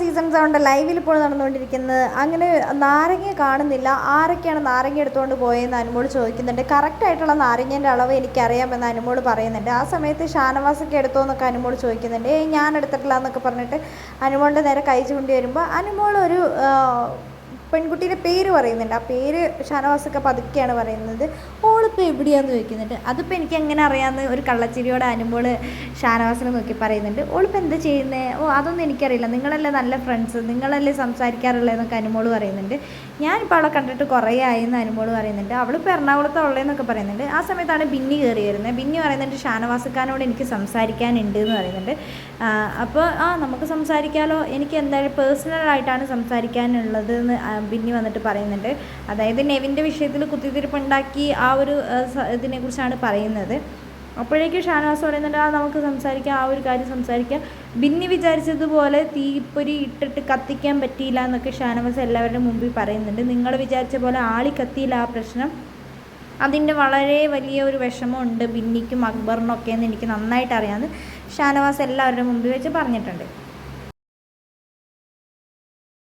Seasons ഉണ്ട് ലൈവിൽ ഇപ്പോൾ നടന്നുകൊണ്ടിരിക്കുന്നത്. അങ്ങനെ നാരങ്ങ കാണുന്നില്ല. ആരൊക്കെയാണ് നാരങ്ങ എടുത്തുകൊണ്ട് പോയതെന്ന് അനുമോൾ ചോദിക്കുന്നുണ്ട്. കറക്റ്റ് ആയിട്ടുള്ള നാരങ്ങേന്റെ അളവ് എനിക്കറിയാമെന്ന് അനുമോൾ പറയുന്നുണ്ട്. ആ സമയത്ത് ഷാനവാസൊക്കെ എടുത്തോ എന്നൊക്കെ അനുമോൾ ചോദിക്കുന്നുണ്ട്. ഏയ് ഞാൻ എടുത്തിട്ടില്ല എന്നൊക്കെ പറഞ്ഞിട്ട് അനുമോളിന്റെ നേരെ കൈ ചൂണ്ടി വരുമ്പോൾ അനുമോൾ ഒരു പെൺകുട്ടിയുടെ പേര് പറയുന്നുണ്ട്. ആ പേര് ഷാനവാസൊക്കെ പതുക്കെയാണ് പറയുന്നത്. ഓളിപ്പോൾ എവിടെയാന്ന് ചോദിക്കുന്നുണ്ട്. അതിപ്പോൾ എനിക്ക് എങ്ങനെ അറിയാമെന്ന് ഒരു കള്ളച്ചിരിയോടെ അനുമ്പോൾ ഷാനവാസിനെ നോക്കി പറയുന്നുണ്ട്. ഓളിപ്പോൾ എന്താ ചെയ്യുന്നത് ഓ അതൊന്നും എനിക്കറിയില്ല. നിങ്ങളല്ലേ നല്ല ഫ്രണ്ട്സ് നിങ്ങളല്ലേ സംസാരിക്കാറുള്ളതെന്നൊക്കെ അനുമോൾ പറയുന്നുണ്ട്. ഞാനിപ്പോൾ അവളെ കണ്ടിട്ട് കുറേ ആയി എന്ന് അനുമോൾ പറയുന്നുണ്ട്. അവളിപ്പോൾ എറണാകുളത്ത് ഉള്ളതെന്നൊക്കെ പറയുന്നുണ്ട്. ആ സമയത്താണ് ബിന്നി കയറി വരുന്നത് ബിന്നി പറയുന്നുണ്ട് ഷാനവാസക്കാരനോട് എനിക്ക് സംസാരിക്കാനുണ്ട് എന്ന് പറയുന്നുണ്ട്. അപ്പോൾ ആ നമുക്ക് സംസാരിക്കാമല്ലോ എനിക്ക് എന്തായാലും പേഴ്സണലായിട്ടാണ് സംസാരിക്കാനുള്ളത് എന്ന് ബിന്നി വന്നിട്ട് പറയുന്നുണ്ട്. അതായത് നെവിന്റെ വിഷയത്തിൽ കുത്തിത്തിരിപ്പുണ്ടാക്കി ആ ഒരു ഇതിനെക്കുറിച്ചാണ് പറയുന്നത്. അപ്പോഴേക്കും ഷാനവാസ് പറയുന്നുണ്ട് ആ നമുക്ക് സംസാരിക്കാം ആ ഒരു കാര്യം സംസാരിക്കാം. ബിന്നി വിചാരിച്ചതുപോലെ തീപ്പൊരി ഇട്ടിട്ട് കത്തിക്കാൻ പറ്റിയില്ല എന്നൊക്കെ ഷാനവാസ് എല്ലാവരുടെ മുമ്പിൽ പറയുന്നുണ്ട്. നിങ്ങൾ വിചാരിച്ച പോലെ ആളി കത്തിയില്ല ആ പ്രശ്നം. അതിന്റെ വളരെ വലിയ ഒരു വിഷമമുണ്ട് ബിന്നിക്കും അക്ബറിനൊക്കെ എന്ന് എനിക്ക് നന്നായിട്ട് അറിയാമെന്ന് ഷാനവാസ് എല്ലാവരുടെ മുമ്പിൽ വെച്ച് പറഞ്ഞിട്ടുണ്ട്.